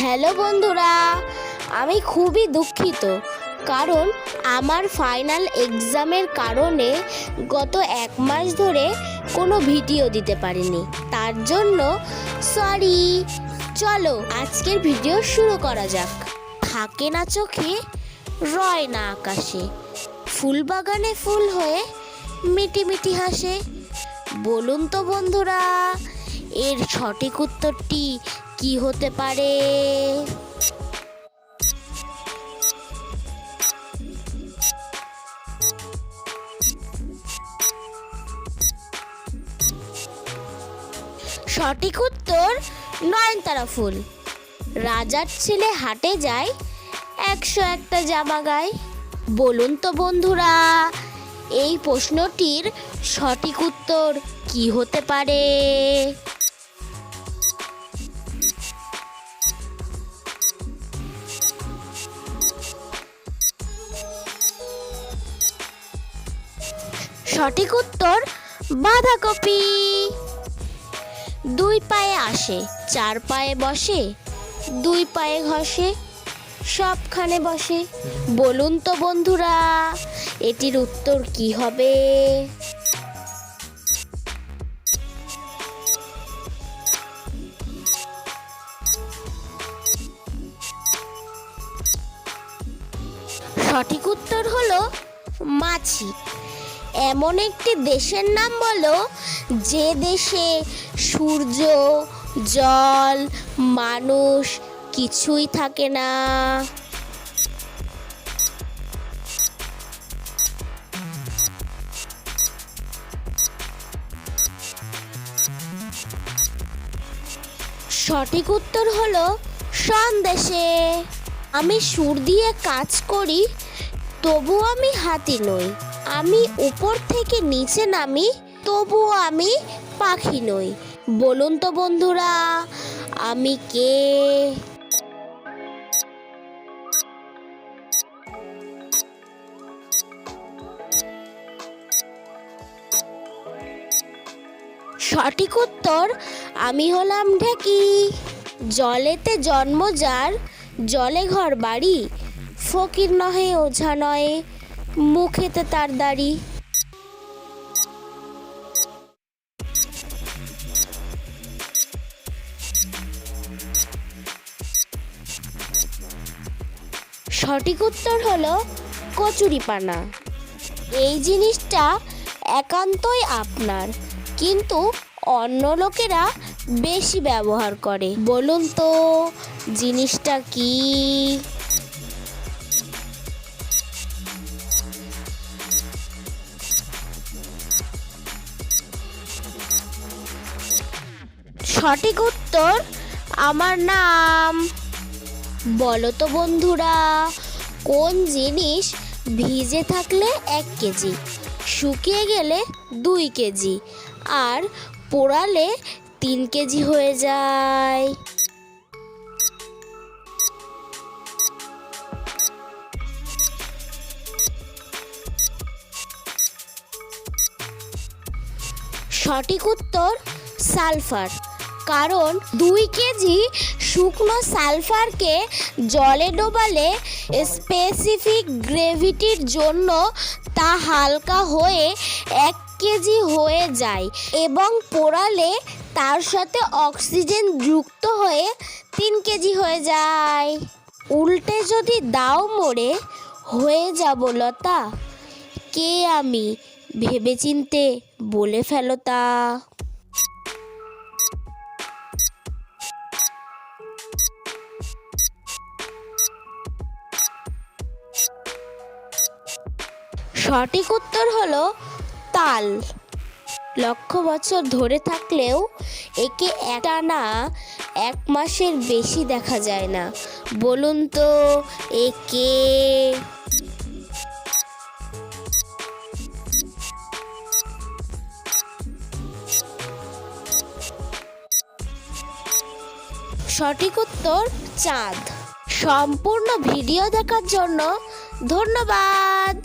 Hello বন্ধুরা, আমি খুবই দুঃখিত কারণ আমার ফাইনাল এক্সামের কারণে গত এক মাস ধরে কোনো ভিডিও দিতে পারিনি। তার জন্য সরি। চলো আজকের ভিডিও শুরু করা যাক। থাকে না চোখে, রয় না আকাশে। ফুল বাগানে ফুল হয়ে মিটি মিটি হাসে। বলুন তো বন্ধুরা এর সঠিক উত্তরটি কি হতে পারে? সঠিক উত্তর, নয়নতারা ফুল। রাজার ছেলে হাটে যায়, একশো একটা জামা গায়। বলুন তো বন্ধুরা, এই প্রশ্নটির সঠিক উত্তর কি হতে পারে? সঠিক উত্তর বাঁধাকপি। দুই পায়ে আসে, চার পায়ে বসে, দুই পায়ে ঘষে, সবখানে বসে। বলুন তো বন্ধুরা, এটির উত্তর কি হবে? সঠিক উত্তর হলো মাছি। এমন একটি দেশের নাম বলো, যে দেশে সূর্য, জল, মানুষ কিছুই থাকে না। সঠিক উত্তর হলো সন্দেশে আমি সুর দিয়ে কাজ করি তবু আমি হাতি নই। আমি উপর থেকে নিচে নামি, তবুও আমি পাখি নই। বলুন তো বন্ধুরা, আমি কে? সঠিক উত্তর, আমি হলাম ঢেকি। জলেতে জন্ম যার, জলে ঘর বাড়ি, ফকির নহে ওঝা নয়। মুখেতে তার দাড়ি। সঠিক উত্তর হলো কচুরিপানা। এই জিনিসটা একান্তই আপনার, কিন্তু অন্য লোকেরা বেশি ব্যবহার করে। বলুন তো, জিনিসটা কি? সঠিক উত্তর? আমার নাম। বলো তো বন্ধুরা, কোন জিনিস ভিজে থাকলে এক কেজি, শুকিয়ে গেলে দুই কেজি, আর পোড়ালে তিন কেজি হয়ে যায়? সঠিক উত্তর, সালফার। কারণ দুই কেজি শুকনো সালফারকে জলে ডোবালে স্পেসিফিক গ্রেভিটির জন্য তা হালকা হয়ে এক কেজি হয়ে যায় এবং পোড়ালে তার সাথে অক্সিজেন যুক্ত হয়ে তিন কেজি হয়ে যায়। উল্টে যদি দাও মোড়ে হয়ে যাব লতা। কে আমি ভেবেচিন্তে বলে ফেলো তা? সঠিক উত্তর হলো তাল। লক্ষ বছর ধরে থাকলেও একে একটা না এক মাসের বেশি দেখা যায় না। বলুন তো একে সঠিক উত্তর চাঁদ। সম্পূর্ণ ভিডিও দেখার জন্য ধন্যবাদ।